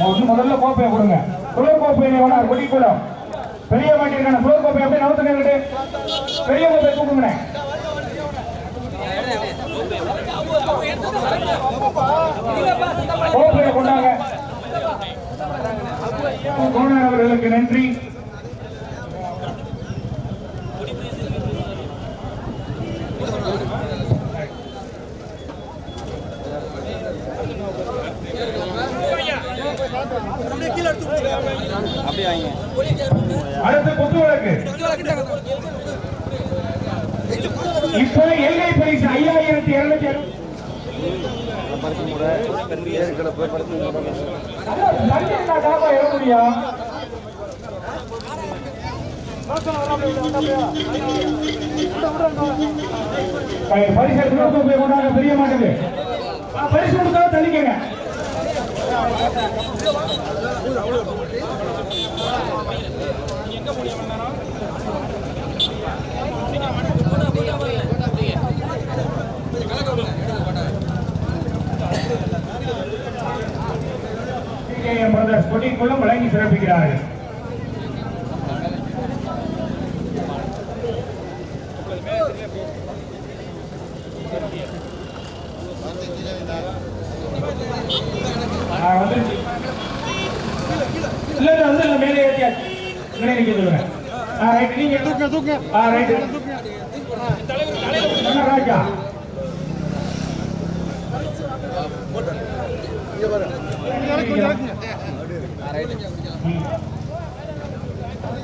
முதல்ல முதல்ல கோப்பையை கொடுங்க. குளர் கோப்பையை வேணா கொடிக்குளம் பெரிய மாட்டிருக்கான குளர் கோப்பை அப்படியே நவுத்துங்க இங்கிட்டு. பெரிய கோப்பையை தூக்குங்க கோப்பையை கொண்டாங்க. அவர்களுக்கு நன்றி. அடுத்து குத்து வழக்கு. இப்போ எல்லை பரிசு ஐயாயிரத்தி இருநூத்தி பரிசு தெரிய மாட்டேங்குது. பரிசு கொடுத்தா தள்ளிக்கங்க. பிரதர்ஸ் கொடிக்குள்ளும் வழங்கி சிறப்பிக்கிறார்கள் ஆ, வந்து மேலே ஏத்தியாச்சு. இங்கனே நிக்க சொல்லுங்க. ஆ, ரைட், நீங்க ஆ, ரைட். அண்ணா, ராஜா. ம்.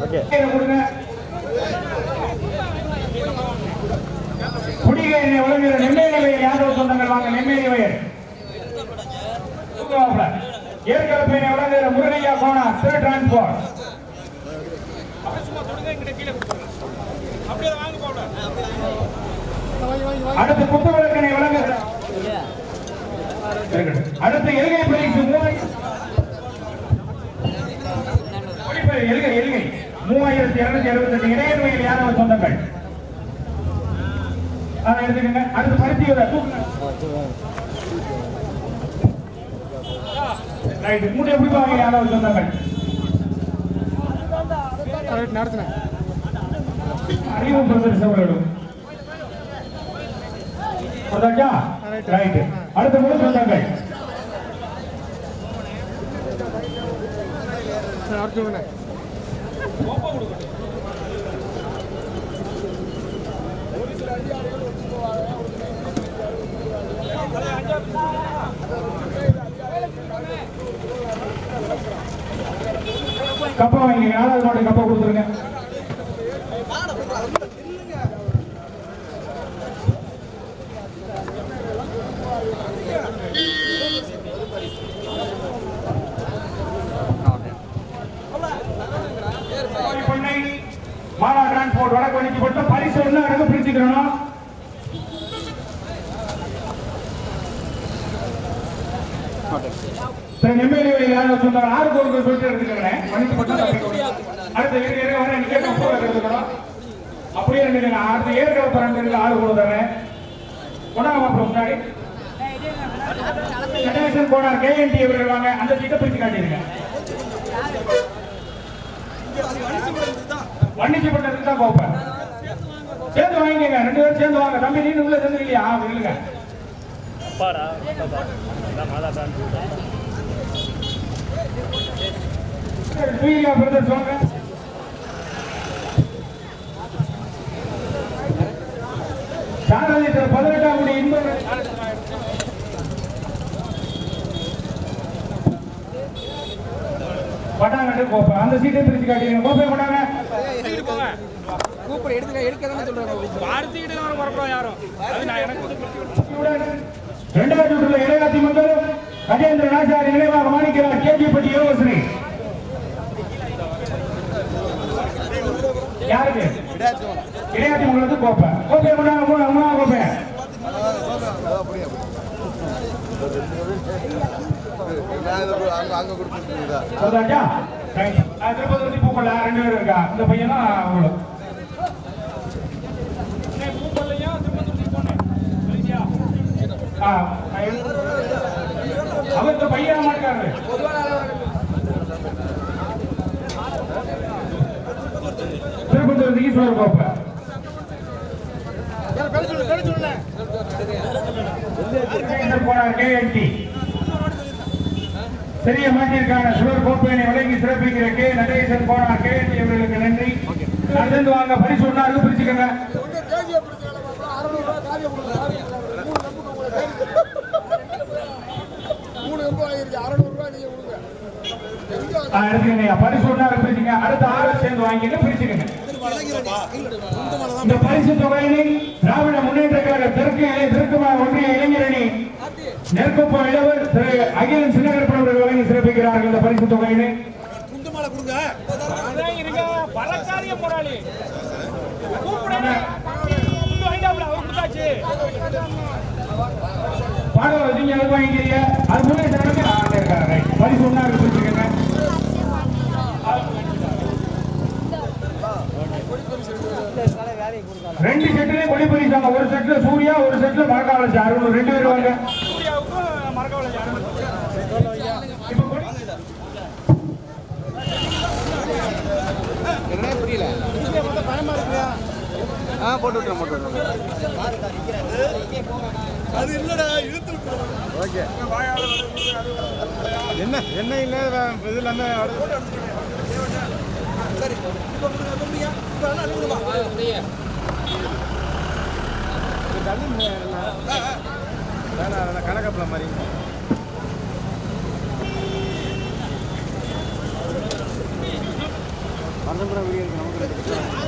ஓகே இதை கொடுங்க. குடிகை யாதவ சொந்தங்கள் வாங்க. ஏற்கனவே முருகையா கோணா திரு டிரான்ஸ்போர்ட் அடுத்து குத்து விளக்கனை வழங்க இருக்கட்டும். அடுத்து எல்கை பரிசு மூவாயிரம் எல்கை எல்கை. மூவாயிரத்தி இருநூத்தி அறுபத்தி எட்டு வயல் யாதவ சொந்தங்கள்? அதை எடுத்துக்கங்க. அடுத்து பருத்தியோட தூக்குங்க ரைட் மூட்டை எப்படி பாருங்க யாதவ சொந்தங்கள்? அவர்களும் கொடுத்தாச்சா ரைட் அடுத்த மூணு சொந்தங்கள் கப்பா வாங்கி நாலாவது மாட்டு கப்பா கொடுத்துருங்க. பண்ணை மாலா டிரான்ஸ்போர்ட் வடக்கு வணிக்கு போட்டு பரிசு அடங்க பிரிச்சுக்கிறோம். நெம்மேலி வழி யாரும் சொன்னாங்க ஆறு கோருக்கு சொல்லிட்டு எடுத்துக்கிறேன் தப்பிக்கணும். அடுத்த ஏறு ஏறு வர நீங்க கப்பா எடுத்துக்கணும். அப்படியே நினைக்கிறேன் அடுத்த ஏறு கலப்ப ரெண்டு ஆறு கோடு தரேன் கொண்டாங்க அப்புறம் முன்னாடி. கணேசன் போனார் கேஎன்டி அவர்கள் வாங்க. அந்த சீட்டை பிரிச்சு காட்டிடுங்க. வண்ணிச்சுப்பட்டதுக்கு தான் கோப்பேன். சேர்ந்து வாங்கிக்கங்க. ரெண்டு பேரும் சேர்ந்து வாங்க. தம்பி நீங்க உள்ள சேர்ந்து இல்லையா இல்லைங்க தூயிகா பிரதர்ஸ் வாங்க சாரதி பதினெட்டாம் குடி இன்பம் பட்டாங்க கோப்பை அந்த சீட்டை பிரிச்சு காட்டிடுங்க கோப்பை கொண்டாங்க கூப்பிட எடுக்க எடுக்க தானே சொல்றாங்க வார்த்தைக்கிட்டு யாரும். அது நான் எனக்கு இரண்டாவது சுற்றுல இளையாத்தி மங்கலம் கஜேந்திர நாச்சாரி நினைவாக மாணிக்கிறார் கேஜிப்பட்டி யோகஸ்ரீ யாருக்கு? இளையாத்தி மங்கலத்துக்கு கோப்பை. கோப்பை முன்னா மூணு கோப்பை. திருப்பதி பூக்கொள்ள ரெண்டு பேரும் இருக்கா? இந்த பையனா அவங்களும் அவ்வளோ பூக்கொல்லையா திருப்பத்தூர் பொண்ணு சரியா ஆ அவருக்கு பையனா மாட்டாரு திருப்பத்தூர் ஈஸ்வரர் கோப்பை. சிறிய மாட்டிற்கான சுவர் கோப்பையினை வழங்கி சிறப்பிக்கிற கே நடேசன் போனார். கேஎன்டி அவர்களுக்கு நன்றி. நடந்து வாங்க பரிசு ஒன்னாருக்கு பிரிச்சுக்கோங்க மூணு எம்பு ஆகிருக்கு அறநூறு ரூபாய் நீங்க கொடுங்க எங்க ஆ, எடுத்துக்கங்க பரிசு ஒன்னாருக்கு பிரிச்சுங்க. அடுத்த ஆறு சேர்ந்து வாங்கிட்டு பிரிச்சுக்கங்க. இந்த பரிசு தொகையினை திராவிட முன்னேற்ற கழக தெற்கு இளை- ஒன்றிய இளைஞரணி நெற்குப்பம் இளவர் திரு அகிலன் வழங்கி சிறப்பிக்கிறார்கள் இந்த பரிசு தொகையினை. பாடல் நீங்க வாங்கிக்கிறீங்க? அது முன்னேற்ற கழக ஆ, இருக்காரு ரைட். பரிசு ஒன்னாருக்கு பிரிச்சுக்கங்க ரெண்டு செட்லயும் கொடி பரிசாங்க ஒரு செட்ல சூர்யா ஒரு செட்ல மரக்காவளை அறுபது ரெண்டு பேரும் வாங்க. என்ன புரியல ஆ போட்டு விட்டுறேன் போட்டு அது இல்லடா இழுத்து ஓகே என்ன என்ன இல்லை இது இல்லாமல் கணக்கப்பில் மாதிரி பந்தபுரம் வீடியோ இருக்கு நமக்கு